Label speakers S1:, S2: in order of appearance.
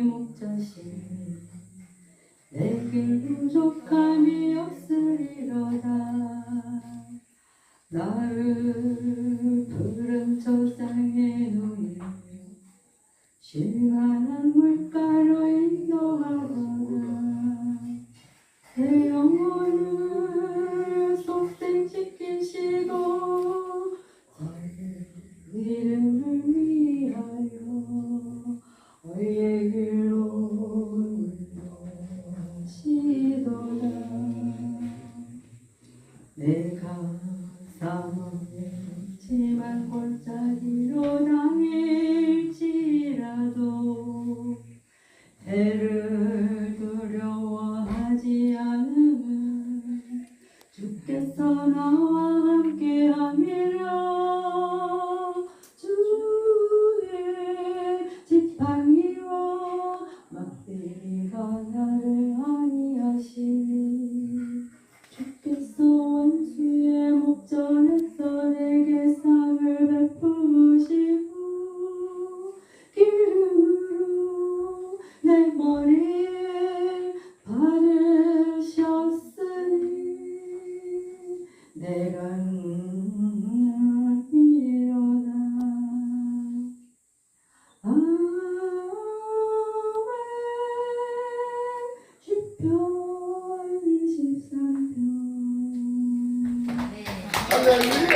S1: 목자신 내게 부족함이 없으리로다. 나를 푸른 초상에 놓이며 신만한 물가로 인도하거나 내 영혼을 속생시키시고 이름을 위하여. 오예 내가 사모했지만 골짜기로 당일지라도 해를 두려워하지 않으면 주께서 나와 함께함이라. 전에서 내게 상을 베푸시고 기름으로 내 머리에 바르셨으니 내가 No.
S2: Aleluia.